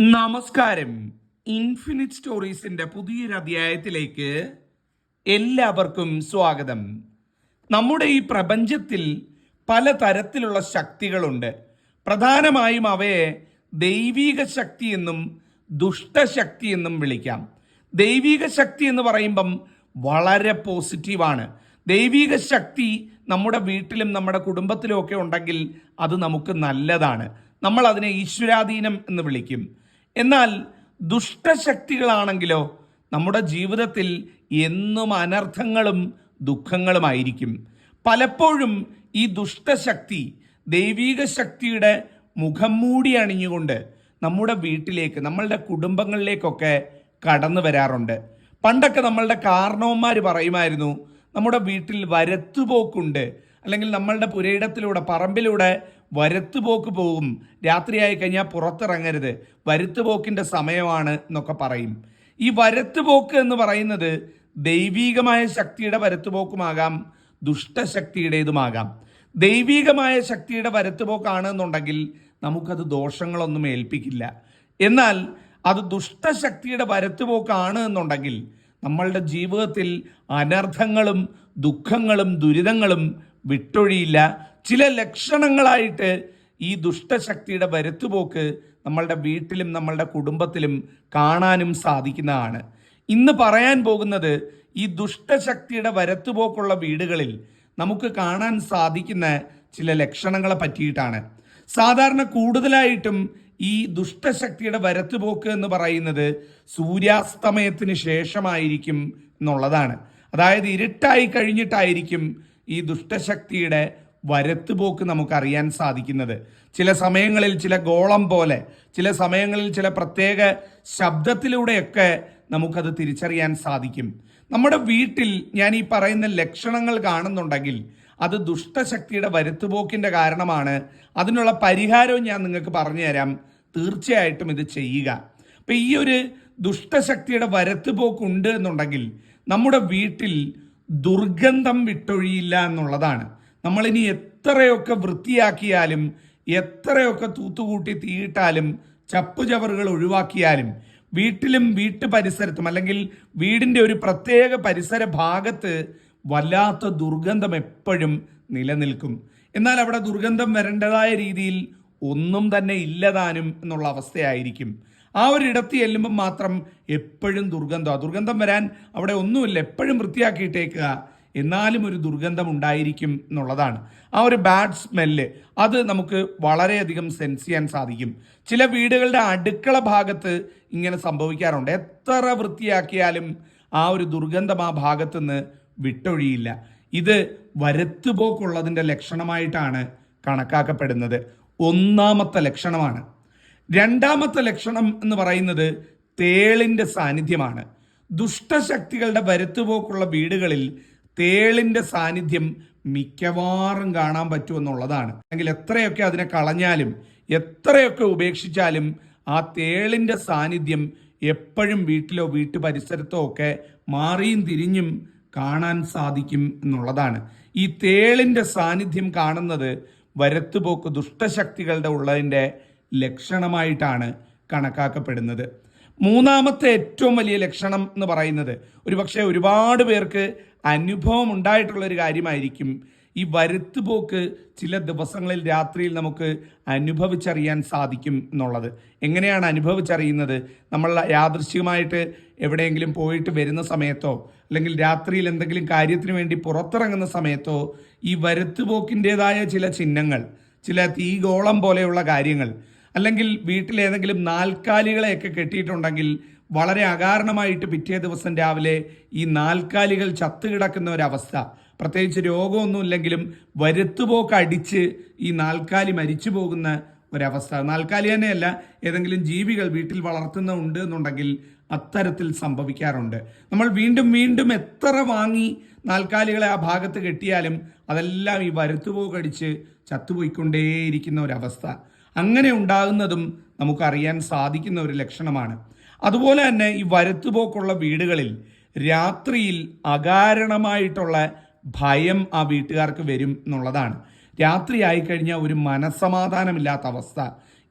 നമസ്കാരം. ഇൻഫിനിറ്റ് സ്റ്റോറീസിന്റെ പുതിയൊരു അധ്യായത്തിലേക്ക് എല്ലാവർക്കും സ്വാഗതം. നമ്മുടെ ഈ പ്രപഞ്ചത്തിൽ പല തരത്തിലുള്ള ശക്തികളുണ്ട്. പ്രധാനമായും അവയെ ദൈവീക ശക്തി എന്നും ദുഷ്ടശക്തി എന്നും വിളിക്കാം. ദൈവീക ശക്തി എന്ന് പറയുമ്പം വളരെ പോസിറ്റീവാണ്. ദൈവീക ശക്തി നമ്മുടെ വീട്ടിലും നമ്മുടെ കുടുംബത്തിലും ഒക്കെ ഉണ്ടെങ്കിൽ അത് നമുക്ക് നല്ലതാണ്. നമ്മൾ അതിനെ ഈശ്വരാധീനം എന്ന് വിളിക്കും. എന്നാൽ ദുഷ്ടശക്തികളാണെങ്കിലോ നമ്മുടെ ജീവിതത്തിൽ എന്നും അനർത്ഥങ്ങളും ദുഃഖങ്ങളുമായിരിക്കും. പലപ്പോഴും ഈ ദുഷ്ടശക്തി ദൈവീക ശക്തിയുടെ മുഖം മൂടി അണിഞ്ഞുകൊണ്ട് നമ്മുടെ വീട്ടിലേക്ക് നമ്മളുടെ കുടുംബങ്ങളിലേക്കൊക്കെ കടന്നു വരാറുണ്ട്. പണ്ടൊക്കെ നമ്മളുടെ കാരണവന്മാർ പറയുമായിരുന്നു നമ്മുടെ വീട്ടിൽ വരത്തുപോക്കുണ്ട് അല്ലെങ്കിൽ നമ്മളുടെ പുരയിടത്തിലൂടെ പറമ്പിലൂടെ വരത്തുപോക്ക് പോകും. രാത്രിയായി കഴിഞ്ഞാൽ പുറത്തിറങ്ങരുത്. വരത്തുപോക്കിന്റെ സമയമാണ് എന്നൊക്കെ പറയും. ഈ വരത്തുപോക്ക് എന്ന് പറയുന്നത് ദൈവീകമായ ശക്തിയുടെ വരത്തുപോക്കുമാകാം ദുഷ്ടശക്തിയുടേതുമാകാം. ദൈവീകമായ ശക്തിയുടെ വരത്തുപോക്കാണ് എന്നുണ്ടെങ്കിൽ നമുക്കത് ദോഷങ്ങളൊന്നും ഏൽപ്പിക്കില്ല. എന്നാൽ അത് ദുഷ്ടശക്തിയുടെ വരത്തുപോക്കാണ് എന്നുണ്ടെങ്കിൽ നമ്മളുടെ ജീവിതത്തിൽ അനർത്ഥങ്ങളും ദുഃഖങ്ങളും ദുരിതങ്ങളും വിട്ടൊഴിയില്ല. ചില ലക്ഷണങ്ങളായിട്ട് ഈ ദുഷ്ടശക്തിയുടെ വരുത്തുപോക്ക് നമ്മളുടെ വീട്ടിലും നമ്മളുടെ കുടുംബത്തിലും കാണാനും സാധിക്കുന്നതാണ്. ഇന്ന് പറയാൻ പോകുന്നത് ഈ ദുഷ്ടശക്തിയുടെ വരത്തുപോക്കുള്ള വീടുകളിൽ നമുക്ക് കാണാൻ സാധിക്കുന്ന ചില ലക്ഷണങ്ങളെ പറ്റിയിട്ടാണ്. സാധാരണ കൂടുതലായിട്ടും ഈ ദുഷ്ടശക്തിയുടെ വരത്തുപോക്ക് എന്ന് പറയുന്നത് സൂര്യാസ്തമയത്തിന് ശേഷമായിരിക്കും എന്നുള്ളതാണ്. അതായത് ഇരുട്ടായി കഴിഞ്ഞിട്ടായിരിക്കും ഈ ദുഷ്ടശക്തിയുടെ വരത്തുപോക്ക് നമുക്കറിയാൻ സാധിക്കുന്നത്. ചില സമയങ്ങളിൽ ചില ഗോളം പോലെ ചില സമയങ്ങളിൽ ചില പ്രത്യേക ശബ്ദത്തിലൂടെയൊക്കെ നമുക്കത് തിരിച്ചറിയാൻ സാധിക്കും. നമ്മുടെ വീട്ടിൽ ഞാൻ ഈ പറയുന്ന ലക്ഷണങ്ങൾ കാണുന്നുണ്ടെങ്കിൽ അത് ദുഷ്ടശക്തിയുടെ വരുത്തുപോക്കിന്റെ കാരണമാണ്. അതിനുള്ള പരിഹാരവും ഞാൻ നിങ്ങൾക്ക് പറഞ്ഞു തരാം തീർച്ചയായിട്ടും ഇത് ചെയ്യുക. അപ്പം ഈ ഒരു ദുഷ്ടശക്തിയുടെ വരത്തുപോക്കുണ്ട് എന്നുണ്ടെങ്കിൽ നമ്മുടെ വീട്ടിൽ ദുർഗന്ധം വിട്ടൊഴിയില്ല എന്നുള്ളതാണ്. നമ്മളിനി എത്രയൊക്കെ വൃത്തിയാക്കിയാലും എത്രയൊക്കെ തൂത്തുകൂട്ടി തീയിട്ടാലും ചപ്പുചവറുകൾ ഒഴിവാക്കിയാലും വീട്ടിലും വീട്ടു പരിസരത്തും അല്ലെങ്കിൽ വീടിന്റെ ഒരു പ്രത്യേക പരിസര ഭാഗത്ത് വല്ലാത്ത ദുർഗന്ധം എപ്പോഴും നിലനിൽക്കും. എന്നാൽ അവിടെ ദുർഗന്ധം വരേണ്ടതായ രീതിയിൽ ഒന്നും തന്നെ ഇല്ലതാനും എന്നുള്ള അവസ്ഥയായിരിക്കും. ആ ഒരു ഇടത്ത് ചെല്ലുമ്പോൾ മാത്രം എപ്പോഴും ദുർഗന്ധം. ആ ദുർഗന്ധം വരാൻ അവിടെ ഒന്നുമില്ല. എപ്പോഴും വൃത്തിയാക്കിയിട്ടേക്കുക. എന്നാലും ഒരു ദുർഗന്ധം ഉണ്ടായിരിക്കും എന്നുള്ളതാണ്. ആ ഒരു ബാഡ് സ്മെല്ല് അത് നമുക്ക് വളരെയധികം സെൻസ് ചെയ്യാൻ സാധിക്കും. ചില വീടുകളുടെ അടുക്കള ഭാഗത്ത് ഇങ്ങനെ സംഭവിക്കാറുണ്ട്. എത്ര വൃത്തിയാക്കിയാലും ആ ഒരു ദുർഗന്ധം ആ ഭാഗത്തു നിന്ന് വിട്ടൊഴിയില്ല. ഇത് വരത്തുപോക്കുള്ളതിന്റെ ലക്ഷണമായിട്ടാണ് കണക്കാക്കപ്പെടുന്നത്. ഒന്നാമത്തെ ലക്ഷണമാണ് രണ്ടാമത്തെ ലക്ഷണം എന്ന് പറയുന്നത് തേളിന്റെ സാന്നിധ്യമാണ്. ദുഷ്ടശക്തികളുടെ വരുത്തുപോക്കുള്ള വീടുകളിൽ തേളിന്റെ സാന്നിധ്യം മിക്കവാറും കാണാൻ പറ്റുമെന്നുള്ളതാണ്. അല്ലെങ്കിൽ എത്രയൊക്കെ അതിനെ കളഞ്ഞാലും എത്രയൊക്കെ ഉപേക്ഷിച്ചാലും ആ തേളിന്റെ സാന്നിധ്യം എപ്പോഴും വീട്ടിലോ വീട്ടു പരിസരത്തോ ഒക്കെ മാറിയും തിരിഞ്ഞും കാണാൻ സാധിക്കും എന്നുള്ളതാണ്. ഈ തേളിന്റെ സാന്നിധ്യം കാണുന്നത് വരത്തുപോക്ക് ദുഷ്ടശക്തികളുടെ ഉള്ളതിന്റെ ലക്ഷണമായിട്ടാണ് കണക്കാക്കപ്പെടുന്നത്. മൂന്നാമത്തെ ഏറ്റവും വലിയ ലക്ഷണം എന്ന് പറയുന്നത് ഒരുപക്ഷെ ഒരുപാട് പേർക്ക് അനുഭവം ഉണ്ടായിട്ടുള്ളൊരു കാര്യമായിരിക്കും. ഈ വരുത്തുപോക്ക് ചില ദിവസങ്ങളിൽ രാത്രിയിൽ നമുക്ക് അനുഭവിച്ചറിയാൻ സാധിക്കും എന്നുള്ളത്. എങ്ങനെയാണ് അനുഭവിച്ചറിയുന്നത്? നമ്മൾ യാദൃശ്ചികമായിട്ട് എവിടെയെങ്കിലും പോയിട്ട് വരുന്ന സമയത്തോ അല്ലെങ്കിൽ രാത്രിയിൽ എന്തെങ്കിലും കാര്യത്തിന് വേണ്ടി പുറത്തിറങ്ങുന്ന സമയത്തോ ഈ വരുത്തുപോക്കിന്റെതായ ചില ചിഹ്നങ്ങൾ ചില തീഗോളം പോലെയുള്ള കാര്യങ്ങൾ അല്ലെങ്കിൽ വീട്ടിലേതെങ്കിലും നാൽക്കാലികളെയൊക്കെ കെട്ടിയിട്ടുണ്ടെങ്കിൽ വളരെ അകാരണമായിട്ട് പിറ്റേ ദിവസം രാവിലെ ഈ നാൽക്കാലികൾ ചത്തുകിടക്കുന്ന ഒരവസ്ഥ പ്രത്യേകിച്ച് രോഗമൊന്നുമില്ലെങ്കിലും വരുത്തുപോക്ക് അടിച്ച് ഈ നാൽക്കാലി മരിച്ചു പോകുന്ന ഒരവസ്ഥ. നാൽക്കാലി തന്നെയല്ല ഏതെങ്കിലും ജീവികൾ വീട്ടിൽ വളർത്തുന്നുണ്ട് എന്നുണ്ടെങ്കിൽ അത്തരത്തിൽ സംഭവിക്കാറുണ്ട്. നമ്മൾ വീണ്ടും വീണ്ടും എത്ര വാങ്ങി നാൽക്കാലികളെ ആ ഭാഗത്ത് കെട്ടിയാലും അതെല്ലാം ഈ വരുത്തുപോക്കടിച്ച് ചത്തുപോയിക്കൊണ്ടേയിരിക്കുന്ന ഒരവസ്ഥ. അങ്ങനെ ഉണ്ടാകുന്നതും നമുക്കറിയാൻ സാധിക്കുന്ന ഒരു ലക്ഷണമാണ്. അതുപോലെ തന്നെ ഈ വരത്തുപോക്കുള്ള വീടുകളിൽ രാത്രിയിൽ അകാരണമായിട്ടുള്ള ഭയം ആ വീട്ടുകാർക്ക് വരും എന്നുള്ളതാണ്. രാത്രി ആയിക്കഴിഞ്ഞാൽ ഒരു മനസ്സമാധാനമില്ലാത്ത അവസ്ഥ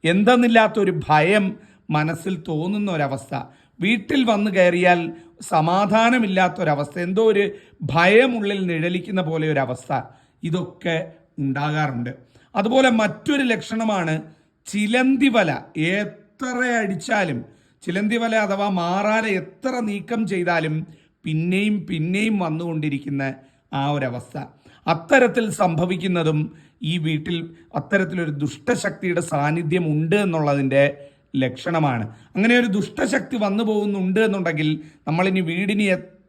എന്തെന്നില്ലാത്ത ഒരു ഭയം മനസ്സിൽ തോന്നുന്ന ഒരവസ്ഥ വീട്ടിൽ വന്നു കയറിയാൽ സമാധാനമില്ലാത്തൊരവസ്ഥ എന്തോ ഒരു ഭയമുള്ളിൽ നിഴലിക്കുന്ന പോലെ ഒരു അവസ്ഥ ഇതൊക്കെ ഉണ്ടാകാറുണ്ട്. അതുപോലെ മറ്റൊരു ലക്ഷണമാണ് ചിലന്തി വല എത്ര അടിച്ചാലും ചിലന്തി വല അഥവാ മാറാല എത്ര നീക്കം ചെയ്താലും പിന്നെയും പിന്നെയും വന്നുകൊണ്ടിരിക്കുന്ന ആ ഒരവസ്ഥ. അത്തരത്തിൽ സംഭവിക്കുന്നതും ഈ വീട്ടിൽ അത്തരത്തിലൊരു ദുഷ്ടശക്തിയുടെ സാന്നിധ്യം ഉണ്ട് എന്നുള്ളതിന്റെ ലക്ഷണമാണ്. അങ്ങനെ ഒരു ദുഷ്ടശക്തി വന്നു പോകുന്നുണ്ട് എന്നുണ്ടെങ്കിൽ നമ്മളിനി വീടിന്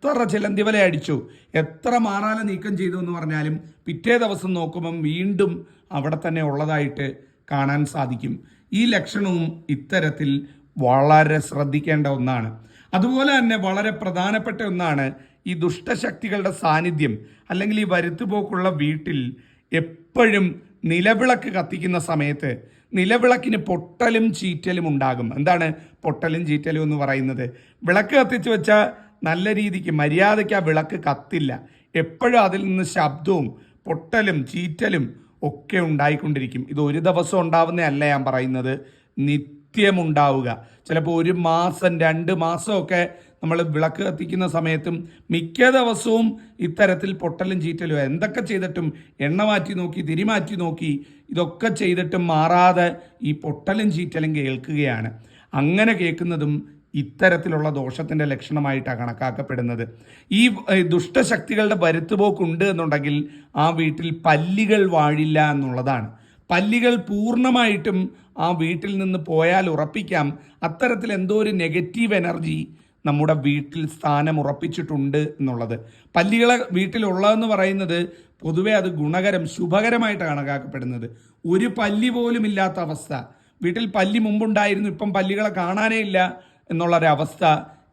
എത്ര ചിലന്തി വല അടിച്ചു? എത്ര മാറാല നീക്കം ചെയ്തു എന്ന് പറഞ്ഞാലും പിറ്റേ ദിവസം നോക്കുമ്പം വീണ്ടും അവിടെ തന്നെ ഉള്ളതായിട്ട് കാണാൻ സാധിക്കും. ഈ ലക്ഷണവും ഇത്തരത്തിൽ വളരെ ശ്രദ്ധിക്കേണ്ട ഒന്നാണ്. അതുപോലെ തന്നെ വളരെ പ്രധാനപ്പെട്ട ഒന്നാണ് ഈ ദുഷ്ടശക്തികളുടെ സാന്നിധ്യം അല്ലെങ്കിൽ ഈ വരുത്തുപോക്കുള്ള വീട്ടിൽ എപ്പോഴും നിലവിളക്ക് കത്തിക്കുന്ന സമയത്ത് നിലവിളക്കിന് പൊട്ടലും ചീറ്റലും ഉണ്ടാകും. എന്താണ് പൊട്ടലും ചീറ്റലും എന്ന് പറയുന്നത്? വിളക്ക് കത്തിച്ച് വെച്ചാൽ നല്ല രീതിക്ക് മര്യാദയ്ക്ക് ആ വിളക്ക് കത്തില്ല. എപ്പോഴും അതിൽ നിന്ന് ശബ്ദവും പൊട്ടലും ചീറ്റലും ഒക്കെ ഉണ്ടായിക്കൊണ്ടിരിക്കും. ഇത് ഒരു ദിവസം ഉണ്ടാവുന്നതല്ല ഞാൻ പറയുന്നത്. നിത്യം ഉണ്ടാവുക. ചിലപ്പോൾ ഒരു മാസം രണ്ട് മാസമൊക്കെ നമ്മൾ വിളക്ക് കത്തിക്കുന്ന സമയത്തും മിക്ക ദിവസവും ഇത്തരത്തിൽ പൊട്ടലും ചീറ്റലും എന്തൊക്കെ ചെയ്തിട്ടും എണ്ണ മാറ്റി നോക്കി തിരിമാറ്റി നോക്കി ഇതൊക്കെ ചെയ്തിട്ടും മാറാതെ ഈ പൊട്ടലും ചീറ്റലും കേൾക്കുകയാണ്. അങ്ങനെ കേൾക്കുന്നതും ഇത്തരത്തിലുള്ള ദോഷത്തിന്റെ ലക്ഷണമായിട്ടാണ് കണക്കാക്കപ്പെടുന്നത്. ഈ ദുഷ്ടശക്തികളുടെ വരുത്തുപോക്കുണ്ട് എന്നുണ്ടെങ്കിൽ ആ വീട്ടിൽ പല്ലികൾ വാഴില്ല എന്നുള്ളതാണ്. പല്ലികൾ പൂർണമായിട്ടും ആ വീട്ടിൽ നിന്ന് പോയാൽ ഉറപ്പിക്കാം. അത്തരത്തിൽ എന്തോ ഒരു നെഗറ്റീവ് എനർജി നമ്മുടെ വീട്ടിൽ സ്ഥാനം ഉറപ്പിച്ചിട്ടുണ്ട് എന്നുള്ളത്. പല്ലികളെ വീട്ടിലുള്ളതെന്ന് പറയുന്നത് പൊതുവെ അത് ഗുണകരം ശുഭകരമായിട്ടാണ് കണക്കാക്കപ്പെടുന്നത്. ഒരു പല്ലി പോലും ഇല്ലാത്ത അവസ്ഥ. വീട്ടിൽ പല്ലി മുമ്പുണ്ടായിരുന്നു ഇപ്പം പല്ലികളെ കാണാനേ ഇല്ല. എന്നുള്ളൊരവസ്ഥ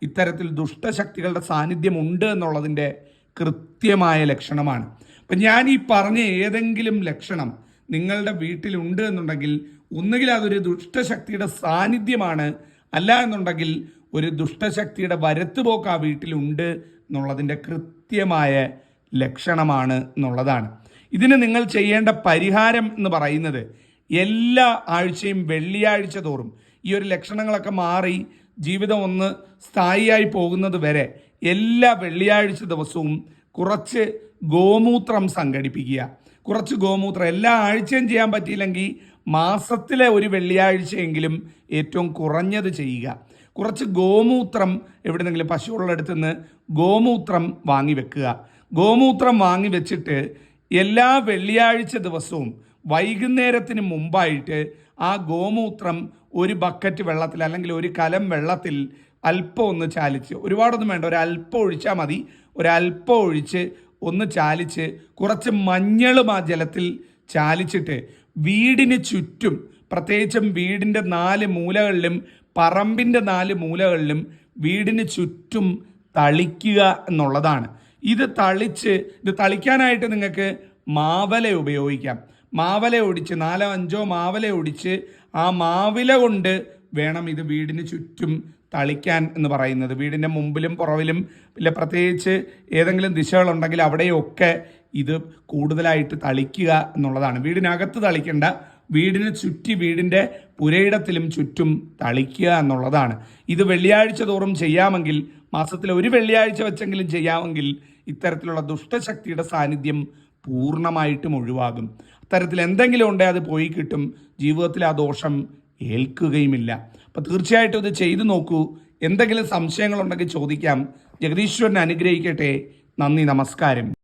ഇത്തരത്തിൽ ദുഷ്ടശക്തികളുടെ സാന്നിധ്യം ഉണ്ട് എന്നുള്ളതിന്റെ കൃത്യമായ ലക്ഷണമാണ്. അപ്പം ഞാൻ ഈ പറഞ്ഞ ഏതെങ്കിലും ലക്ഷണം നിങ്ങളുടെ വീട്ടിലുണ്ട് എന്നുണ്ടെങ്കിൽ ഒന്നുകിൽ അതൊരു ദുഷ്ടശക്തിയുടെ സാന്നിധ്യമാണ് അല്ല എന്നുണ്ടെങ്കിൽ ഒരു ദുഷ്ടശക്തിയുടെ വരത്തുപോക്ക് ആ വീട്ടിലുണ്ട് എന്നുള്ളതിന്റെ കൃത്യമായ ലക്ഷണമാണ് എന്നുള്ളതാണ്. ഇതിന് നിങ്ങൾ ചെയ്യേണ്ട പരിഹാരം എന്ന് പറയുന്നത് എല്ലാ ആഴ്ചയും വെള്ളിയാഴ്ച തോറും ഈ ഒരു ലക്ഷണങ്ങളൊക്കെ മാറി ജീവിതം ഒന്ന് സ്ഥായിയായി പോകുന്നത് വരെ എല്ലാ വെള്ളിയാഴ്ച ദിവസവും കുറച്ച് ഗോമൂത്രം സംഘടിപ്പിക്കുക. കുറച്ച് ഗോമൂത്രം എല്ലാ ആഴ്ചയും ചെയ്യാൻ പറ്റിയില്ലെങ്കിൽ മാസത്തിലെ ഒരു വെള്ളിയാഴ്ചയെങ്കിലും ഏറ്റവും കുറഞ്ഞത് ചെയ്യുക. കുറച്ച് ഗോമൂത്രം എവിടെന്നെങ്കിലും പശുവുള്ള അടുത്ത് നിന്ന് ഗോമൂത്രം വാങ്ങി വെക്കുക. ഗോമൂത്രം വാങ്ങി വെച്ചിട്ട് എല്ലാ വെള്ളിയാഴ്ച ദിവസവും വൈകുന്നേരത്തിന് മുമ്പായിട്ട് ആ ഗോമൂത്രം ഒരു ബക്കറ്റ് വെള്ളത്തിൽ അല്ലെങ്കിൽ ഒരു കലം വെള്ളത്തിൽ അല്പം ഒന്ന് ചാലിച്ച് ഒരുപാടൊന്നും വേണ്ട ഒരല്പം ഒഴിച്ചാൽ മതി. ഒരല്പം ഒഴിച്ച് ഒന്ന് ചാലിച്ച് കുറച്ച് മഞ്ഞളും ആ ജലത്തിൽ ചാലിച്ചിട്ട് വീടിന് ചുറ്റും പ്രത്യേകിച്ചും വീടിന്റെ നാല് മൂലകളിലും പറമ്പിന്റെ നാല് മൂലകളിലും വീടിന് ചുറ്റും തളിക്കുക എന്നുള്ളതാണ്. ഇത് തളിച്ച് ഇത് തളിക്കാനായിട്ട് നിങ്ങൾക്ക് മാവല ഉപയോഗിക്കാം. മാവല ഒടിച്ച് നാലോ അഞ്ചോ മാവല ഒടിച്ച് ആ മാവില കൊണ്ട് വേണം ഇത് വീടിന് ചുറ്റും തളിക്കാൻ എന്ന് പറയുന്നത്. വീടിന്റെ മുമ്പിലും പുറവിലും പിന്നെ പ്രത്യേകിച്ച് ഏതെങ്കിലും ദിശകളുണ്ടെങ്കിൽ അവിടെയൊക്കെ ഇത് കൂടുതലായിട്ട് തളിക്കുക എന്നുള്ളതാണ്. വീടിനകത്ത് തളിക്കേണ്ട വീടിന് ചുറ്റി വീടിന്റെ പുരയിടത്തിലും ചുറ്റും തളിക്കുക എന്നുള്ളതാണ്. ഇത് വെള്ളിയാഴ്ച തോറും ചെയ്യാമെങ്കിൽ മാസത്തിൽ ഒരു വെള്ളിയാഴ്ച വെച്ചെങ്കിലും ചെയ്യാമെങ്കിൽ ഇത്തരത്തിലുള്ള ദുഷ്ടശക്തിയുടെ സാന്നിധ്യം പൂർണമായിട്ടും ഒഴിവാകും. അത്തരത്തിൽ എന്തെങ്കിലും ഉണ്ടേ അത് പോയി കിട്ടും. ജീവിതത്തിൽ ആ ദോഷം ഏൽക്കുകയുമില്ല. അപ്പോൾ തീർച്ചയായിട്ടും ഇത് ചെയ്തു നോക്കൂ. എന്തെങ്കിലും സംശയങ്ങളുണ്ടെങ്കിൽ ചോദിക്കാം. ജഗദീശ്വരനെ അനുഗ്രഹിക്കട്ടെ. നന്ദി നമസ്കാരം.